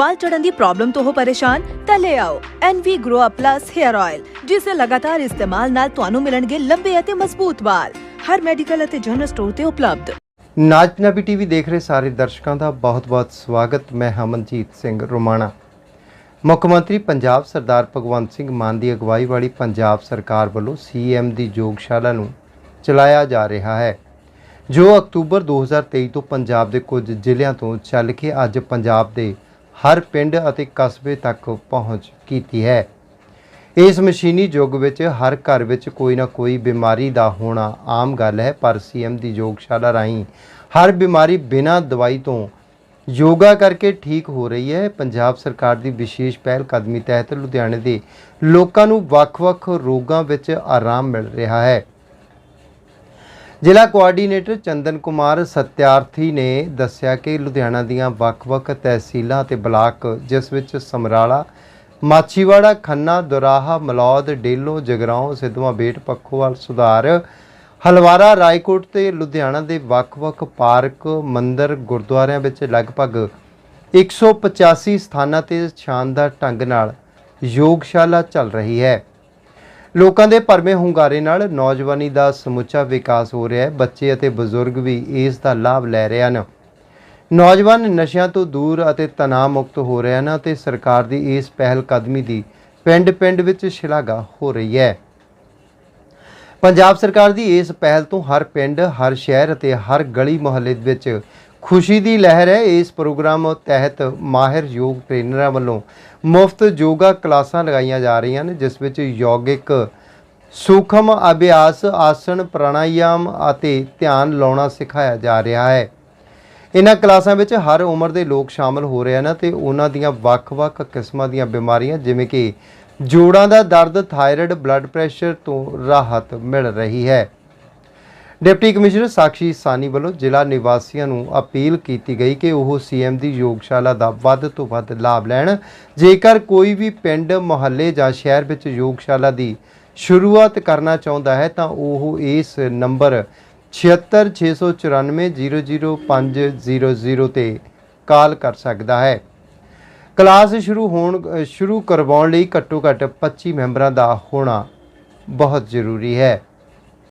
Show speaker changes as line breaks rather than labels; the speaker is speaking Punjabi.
ਵਾਲ ਝੜਨ ਦੀ ਪ੍ਰੋਬਲਮ ਤੋਂ ਹੋ ਪਰੇਸ਼ਾਨ, ਤਾਂ ਲੈ ਆਓ NV Grow Up Plus Hair Oil ਜਿਸ ਦੇ ਲਗਾਤਾਰ ਇਸਤੇਮਾਲ ਨਾਲ ਤੁਹਾਨੂੰ ਮਿਲਣਗੇ ਲੰਬੇ ਅਤੇ ਮਜ਼ਬੂਤ ਵਾਲ। ਹਰ ਮੈਡੀਕਲ ਅਤੇ ਜਨਰਲ ਸਟੋਰ ਤੇ ਉਪਲਬਧ।
ਨਾਜ ਪੰਜਾਬੀ ਟੀਵੀ ਦੇਖ ਰਹੇ ਸਾਰੇ ਦਰਸ਼ਕਾਂ ਦਾ ਬਹੁਤ-ਬਹੁਤ ਸਵਾਗਤ। ਮੈਂ ਹਮਨਜੀਤ ਸਿੰਘ ਰੋਮਾਣਾ। ਮੁੱਖ ਮੰਤਰੀ ਪੰਜਾਬ ਸਰਦਾਰ ਭਗਵੰਤ ਸਿੰਘ ਮਾਨ ਦੀ ਅਗਵਾਈ ਵਾਲੀ ਪੰਜਾਬ ਸਰਕਾਰ ਵੱਲੋਂ ਸੀਐਮ ਦੀ ਯੋਗਸ਼ਾਲਾ ਨੂੰ ਚਲਾਇਆ ਜਾ ਰਿਹਾ ਹੈ। ਜੋ ਅਕਤੂਬਰ 2023 ਤੋਂ ਪੰਜਾਬ ਦੇ ਕੁਝ ਜ਼ਿਲ੍ਹਿਆਂ ਤੋਂ ਚੱਲ ਕੇ ਅੱਜ ਪੰਜਾਬ ਦੇ ਹਰ ਪਿੰਡ ਅਤੇ ਕਸਬੇ ਤੱਕ ਪਹੁੰਚ ਕੀਤੀ ਹੈ। ਇਸ ਮਸ਼ੀਨੀ ਯੁੱਗ ਵਿੱਚ ਹਰ ਘਰ ਵਿੱਚ ਕੋਈ ਨਾ ਕੋਈ ਬਿਮਾਰੀ ਦਾ ਹੋਣਾ ਆਮ ਗੱਲ ਹੈ, ਪਰ ਸੀਐਮ ਦੀ ਯੋਗਸ਼ਾਲਾ ਰਾਹੀਂ ਹਰ ਬਿਮਾਰੀ ਬਿਨਾਂ ਦਵਾਈ ਤੋਂ ਯੋਗਾ ਕਰਕੇ ਠੀਕ ਹੋ ਰਹੀ ਹੈ। ਪੰਜਾਬ ਸਰਕਾਰ ਦੀ ਵਿਸ਼ੇਸ਼ ਪਹਿਲ ਕਦਮੀ ਤਹਿਤ ਲੁਧਿਆਣੇ ਦੇ ਲੋਕਾਂ ਨੂੰ ਵੱਖ-ਵੱਖ ਰੋਗਾਂ ਵਿੱਚ ਆਰਾਮ ਮਿਲ ਰਿਹਾ ਹੈ। ਜ਼ਿਲ੍ਹਾ ਕੋਆਰਡੀਨੇਟਰ ਚੰਦਨ ਕੁਮਾਰ ਸਤਿਆਰਥੀ ਨੇ ਦੱਸਿਆ ਕਿ ਲੁਧਿਆਣਾ ਦੀਆਂ ਵੱਖ-ਵੱਖ ਤਹਿਸੀਲਾਂ ਅਤੇ ਬਲਾਕ, ਜਿਸ ਵਿੱਚ ਸਮਰਾਲਾ, ਮਾਛੀਵਾੜਾ, ਖੰਨਾ, ਦੁਰਾਹਾ, ਮਲੌਦ, ਡੇਲੋ, ਜਗਰਾਉਂ, ਸਿੱਧਵਾਂ ਬੇਟ, ਪੱਖੋਵਾਲ, ਸੁਧਾਰ, ਹਲਵਾਰਾ, ਰਾਏਕੋਟ ਤੇ ਲੁਧਿਆਣਾ ਦੇ ਵੱਖ-ਵੱਖ ਪਾਰਕ, ਮੰਦਰ, ਗੁਰਦੁਆਰਿਆਂ ਵਿੱਚ ਲਗਭਗ 185 ਸਥਾਨਾਂ ਤੇ ਸ਼ਾਨਦਾਰ ਢੰਗ ਨਾਲ ਯੋਗਸ਼ਾਲਾ ਚੱਲ ਰਹੀ ਹੈ। ਲੋਕਾਂ ਦੇ ਭਰਵੇਂ ਹੁੰਗਾਰੇ ਨਾਲ ਨੌਜਵਾਨੀ ਦਾ ਸਮੁੱਚਾ ਵਿਕਾਸ ਹੋ ਰਿਹਾ ਹੈ। ਬੱਚੇ ਅਤੇ ਬਜ਼ੁਰਗ ਵੀ ਇਸ ਦਾ ਲਾਭ ਲੈ ਰਹੇ ਹਨ। ਨੌਜਵਾਨ ਨਸ਼ਿਆਂ ਤੋਂ ਦੂਰ ਅਤੇ ਤਣਾਅ ਮੁਕਤ ਹੋ ਰਹੇ ਹਨ ਅਤੇ ਸਰਕਾਰ ਦੀ ਇਸ ਪਹਿਲ ਕਦਮੀ ਦੀ ਪਿੰਡ-ਪਿੰਡ ਵਿੱਚ ਸ਼ਲਾਘਾ ਹੋ ਰਹੀ ਹੈ। ਪੰਜਾਬ ਸਰਕਾਰ ਦੀ ਇਸ ਪਹਿਲ ਤੋਂ ਹਰ ਪਿੰਡ, ਹਰ ਸ਼ਹਿਰ ਅਤੇ ਹਰ ਗਲੀ ਮੁਹੱਲੇ ਵਿੱਚ ਖੁਸ਼ੀ ਦੀ ਲਹਿਰ ਹੈ। ਇਸ ਪ੍ਰੋਗਰਾਮ ਤਹਿਤ ਮਾਹਿਰ ਯੋਗ ਟ੍ਰੇਨਰਾਂ ਵੱਲੋਂ ਮੁਫਤ ਯੋਗਾ ਕਲਾਸਾਂ ਲਗਾਈਆਂ ਜਾ ਰਹੀਆਂ ਨੇ ਜਿਸ ਵਿੱਚ ਯੋਗਿਕ ਸੂਖਮ ਅਭਿਆਸ, ਆਸਣ ਪ੍ਰਾਣਾਯਾਮ ਅਤੇ ਧਿਆਨ ਲਾਉਣਾ ਸਿਖਾਇਆ ਜਾ ਰਿਹਾ ਹੈ। ਇਹਨਾਂ ਕਲਾਸਾਂ ਵਿੱਚ ਹਰ ਉਮਰ ਦੇ ਲੋਕ ਸ਼ਾਮਲ ਹੋ ਰਹੇ ਹਨ ਤੇ ਉਹਨਾਂ ਦੀਆਂ ਵੱਖ-ਵੱਖ ਕਿਸਮਾਂ ਦੀਆਂ ਬਿਮਾਰੀਆਂ, ਜਿਵੇਂ ਕਿ ਜੋੜਾਂ ਦਾ ਦਰਦ, ਥਾਇਰਾਇਡ ਬਲੱਡ ਪ੍ਰੈਸ਼ਰ ਤੋਂ ਰਾਹਤ ਮਿਲ ਰਹੀ ਹੈ। ਡਿਪਟੀ ਕਮਿਸ਼ਨਰ ਸਾਕਸ਼ੀ ਸਾਨੀ ਵੱਲੋਂ ਜ਼ਿਲ੍ਹਾ ਨਿਵਾਸੀਆਂ ਨੂੰ ਅਪੀਲ ਕੀਤੀ ਗਈ ਕਿ ਉਹ ਸੀਐਮ ਦੀ ਯੋਗਸ਼ਾਲਾ ਦਾ ਵੱਧ ਤੋਂ ਵੱਧ ਲਾਭ ਲੈਣ। ਜੇਕਰ ਕੋਈ ਵੀ ਪਿੰਡ, ਮੁਹੱਲੇ ਜਾਂ ਸ਼ਹਿਰ ਵਿੱਚ ਯੋਗਸ਼ਾਲਾ ਦੀ ਸ਼ੁਰੂਆਤ ਕਰਨਾ ਚਾਹੁੰਦਾ ਹੈ, ਤਾਂ ਉਹ ਇਸ ਨੰਬਰ 7664900500 ਤੇ ਕਾਲ ਕਰ ਸਕਦਾ ਹੈ। ਕਲਾਸ ਸ਼ੁਰੂ ਹੋਣ ਸ਼ੁਰੂ ਕਰਵਾਉਣ ਲਈ ਘੱਟੋ ਘੱਟ 25 ਮੈਂਬਰਾਂ ਦਾ ਹੋਣਾ ਬਹੁਤ ਜ਼ਰੂਰੀ ਹੈ।